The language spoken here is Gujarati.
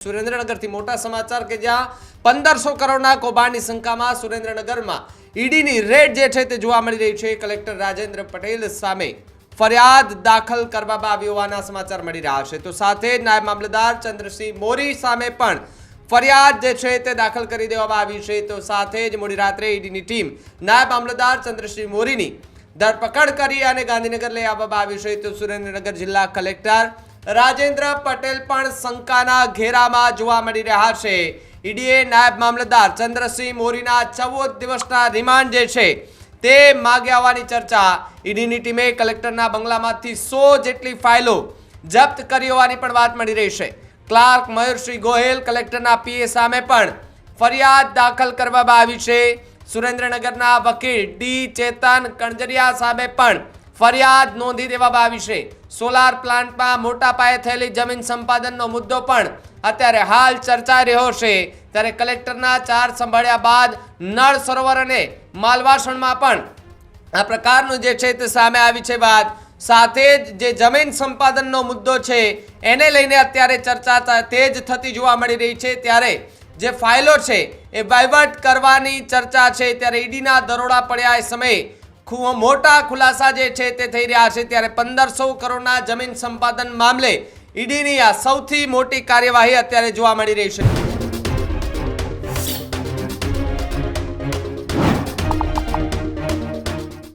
સુરેન્દ્રનગરથી મોટા સમાચાર કે જ્યાં પંદરસો કરોડના કૌભાંડની શંકામાં સુરેન્દ્રનગરમાં ઈડીની રેડ જે છે તે જોવા મળી રહી છે. કલેક્ટર રાજેન્દ્ર પટેલ સામે ફરિયાદ દાખલ કરવામાં આવી હોવાના સમાચાર મળી રહ્યા છે. તો સાથે નાયબ મામલતદાર ચંદ્રસિંહ મોરી સામે પણ ફરિયાદ જે છે તે દાખલ કરી દેવામાં આવી છે. તો સાથે જ મોડી રાત્રે ઈડીની ટીમ નાયબ મામલતદાર ચંદ્રસિંહ મોરીની ધરપકડ કરી અને ગાંધીનગર લઈ આવવામાં આવી છે. તો સુરેન્દ્રનગર જિલ્લા કલેક્ટર રાજેન્દ્ર પટેલ પણ શંકાના ઘેરામાં જોવા મળી રહ્યા છે. ઈડીએ નાયબ મામલતદાર ચંદ્રસિંહ મોરીના ચૌદ દિવસના રિમાન્ડ જે છે, તે માગ્યા હોવાની ચર્ચા. ઈડીની ટીમે કલેક્ટરના બંગલામાંથી સો જેટલી ફાઇલો જપ્ત કરી હોવાની પણ વાત મળી રહી છે. ક્લાર્ક મયુરસિંહ ગોહેલ કલેક્ટરના પીએ સામે પણ ફરિયાદ દાખલ કરવામાં આવી છે. સુરેન્દ્રનગરના વકીલ ડી ચેતન કણજરિયા સામે પણ ફરિયાદ નોંધી દેવામાં આવી છે. સોલાર પ્લાન્ટમાં મોટા પાયે થયેલી જમીન સંપાદનનો મુદ્દો પણ અત્યારે હાલ ચર્ચાઈ રહ્યો છે. ત્યારે કલેક્ટરના ચાર સંભાળ્યા બાદ નળ સરોવર અને માલવાસણમાં પણ આ પ્રકારનું જે છે તે સામે આવી છે વાત. સાથે જ જે જમીન સંપાદનનો મુદ્દો છે, એને લઈને અત્યારે ચર્ચા તેજ થતી જોવા મળી રહી છે. ત્યારે જે ફાઇલો છે, એ વહીવટ કરવાની ચર્ચા છે. ત્યારે ઈડીના દરોડા પડ્યા એ સમયે મોટા ખુલાસા જે છે તે થઈ રહ્યા છે ત્યારે પંદરસો કરોડના જમીન સંપાદન મામલે ઈડીની આ સૌથી મોટી કાર્યવાહી અત્યારે જોવા મળી રહી છે.